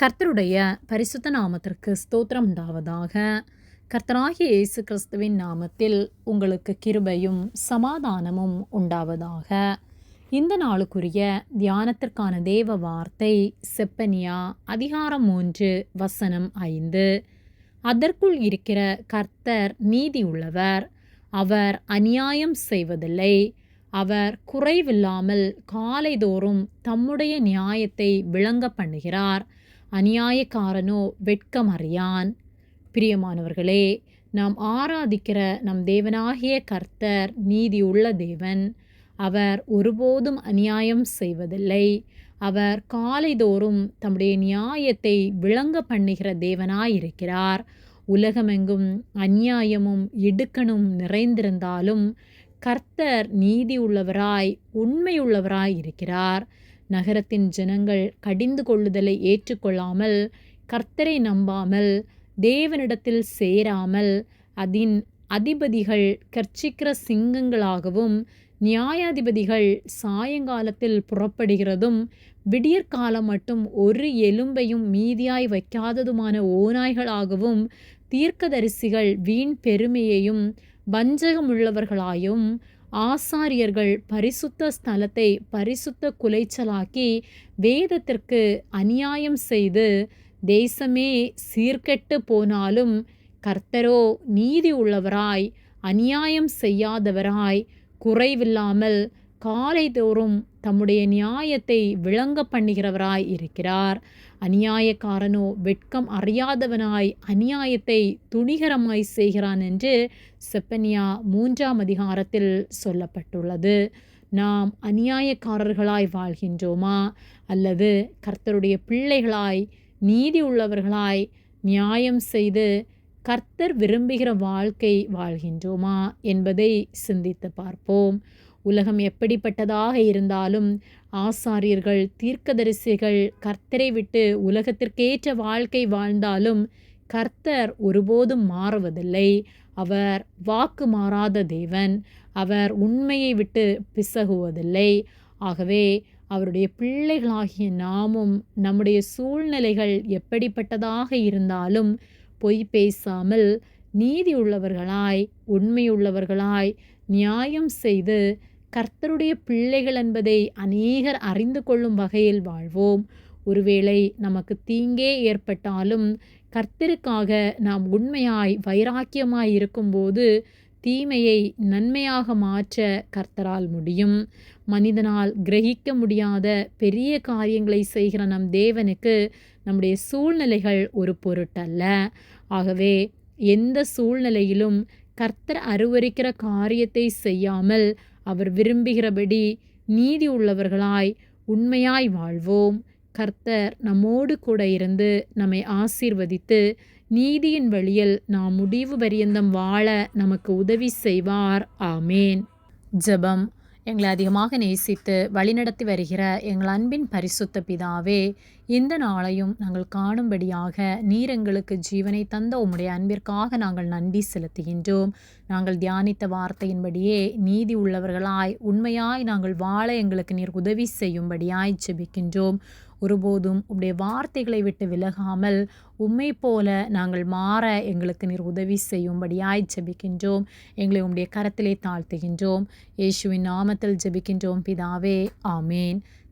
கர்த்தருடைய பரிசுத்த நாமத்திற்கு ஸ்தோத்திரம் உண்டாவதாக. கர்த்தராகிய இயேசு கிறிஸ்துவின் நாமத்தில் உங்களுக்கு கிருபையும் சமாதானமும் உண்டாவதாக. இந்த நாளுக்குரிய தியானத்திற்கான தேவ வார்த்தை செப்பனியா அதிகாரம் மூன்று வசனம் ஐந்து. அதற்குள் இருக்கிற கர்த்தர் நீதி உள்ளவர். அவர் அநியாயம் செய்வதில்லை. அவர் குறைவில்லாமல் காலைதோறும் தம்முடைய நியாயத்தை விளங்க பண்ணுகிறார். அநியாயக்காரனோ வெட்கமறியான் பிரியமானவர்களே நாம் ஆராதிக்கிற நம் தேவனாகிய கர்த்தர் நீதி உள்ள தேவன். அவர் ஒருபோதும் அநியாயம் செய்வதில்லை. அவர் காலைதோறும் தம்முடைய நியாயத்தை விளங்க பண்ணுகிற தேவனாயிருக்கிறார். உலகமெங்கும் அந்நியாயமும் இடுக்கணும் நிறைந்திருந்தாலும் கர்த்தர் நீதி உள்ளவராய் உண்மையுள்ளவராய் இருக்கிறார் நகரத்தின் ஜனங்கள் கடிந்து கொள்ளுதலை ஏற்றுக்கொள்ளாமல் கர்த்தரை நம்பாமல் தேவனிடத்தில் சேராமல் அதன் அதிபதிகள் கர்ச்சிக்கிற சிங்கங்களாகவும் நியாயாதிபதிகள் சாயங்காலத்தில் புறப்படுகிறதும் விடியற்காலம் மட்டும் ஒரு எலும்பையும் மீதியாய் வைக்காததுமான ஓநாய்களாகவும் தீர்க்கதரிசிகள் வீண் பெருமையையும் வஞ்சகமுள்ளவர்களாயும் ஆசாரியர்கள் பரிசுத்த ஸ்தலத்தை பரிசுத்த குலைச்சலாக்கி வேதத்திற்கு அநியாயம் செய்து தேசமே சீர்கெட்டு போனாலும் கர்த்தரோ நீதி உள்ளவராய் அநியாயம் செய்யாதவராய் குறைவில்லாமல் காலை தோறும் தம்முடைய நியாயத்தை விளங்க பண்ணுகிறவராய் இருக்கிறார். அநியாயக்காரனோ வெட்கம் அறியாதவனாய் அநியாயத்தை துணிகரமாய் செய்கிறான் என்று செப்பனியா மூன்றாம் அதிகாரத்தில் சொல்லப்பட்டுள்ளது. நாம் அநியாயக்காரர்களாய் வாழ்கின்றோமா? அல்லது கர்த்தருடைய பிள்ளைகளாய் நீதி உள்ளவர்களாய் நியாயம் செய்து கர்த்தர் விரும்புகிற வாழ்க்கை வாழ்கின்றோமா என்பதை சிந்தித்து பார்ப்போம். உலகம் எப்படிப்பட்டதாக இருந்தாலும் ஆசாரியர்கள் தீர்க்கதரிசிகள் கர்த்தரை விட்டு உலகத்திற்கேற்ற வாழ்க்கை வாழ்ந்தாலும் கர்த்தர் ஒருபோதும் மாறுவதில்லை. அவர் வாக்கு மாறாத தேவன். அவர் உண்மையை விட்டு பிசகுவதில்லை. ஆகவே அவருடைய பிள்ளைகளாகிய நாமும் நம்முடைய சூழ்நிலைகள் எப்படிப்பட்டதாக இருந்தாலும் பொய் பேசாமல் நீதி உள்ளவர்களாய் உண்மையுள்ளவர்களாய் நியாயம் செய்து கர்த்தருடைய பிள்ளைகள் என்பதை அநேகர் அறிந்து கொள்ளும் வகையில் வாழ்வோம். ஒருவேளை நமக்கு தீங்கே ஏற்பட்டாலும் கர்த்தருக்காக நாம் உண்மையாய் வைராக்கியமாய் இருக்கும்போது தீமையை நன்மையாக மாற்ற கர்த்தரால் முடியும். மனிதனால் கிரகிக்க முடியாத பெரிய காரியங்களை செய்கிற நம் தேவனுக்கு நம்முடைய சூழ்நிலைகள் ஒரு பொருட்டல்ல. ஆகவே எந்த சூழ்நிலையிலும் கர்த்தர் அருவருக்கிற காரியத்தை செய்யாமல் அவர் விரும்புகிறபடி நீதி உள்ளவர்களாய் உண்மையாய் வாழ்வோம். கர்த்தர் நம்மோடு கூட இருந்து நம்மை ஆசீர்வதித்து நீதியின் வழியில் நாம் முடிவு பரியந்தம் வாழ நமக்கு உதவி செய்வார். ஆமேன். ஜெபம். எங்களை அதிகமாக நேசித்து வழிநடத்தி வருகிற எங்கள் அன்பின் பரிசுத்த பிதாவே இந்த நாளையும் நாங்கள் காணும்படியாக நீர் எங்களுக்கு ஜீவனை தந்த உம்முடைய அன்பிற்காக நாங்கள் நன்றி செலுத்துகின்றோம். நாங்கள் தியானித்த வார்த்தையின்படியே நீதி உள்ளவர்களாய் உண்மையாய் நாங்கள் வாழ எங்களுக்கு நீர் உதவி செய்யும்படியாய் ஜெபிக்கின்றோம். ஒருபோதும் உடைய வார்த்தைகளை விட்டு விலகாமல் உம்மை போல நாங்கள் மாற எங்களுக்கு நீர் உதவி செய்யும்படியாய் ஜபிக்கின்றோம். எங்களை உம்முடைய கரத்திலே தாழ்த்துகின்றோம். இயேசுவின் நாமத்தில் ஜபிக்கின்றோம். பிதாவே ஆமேன்.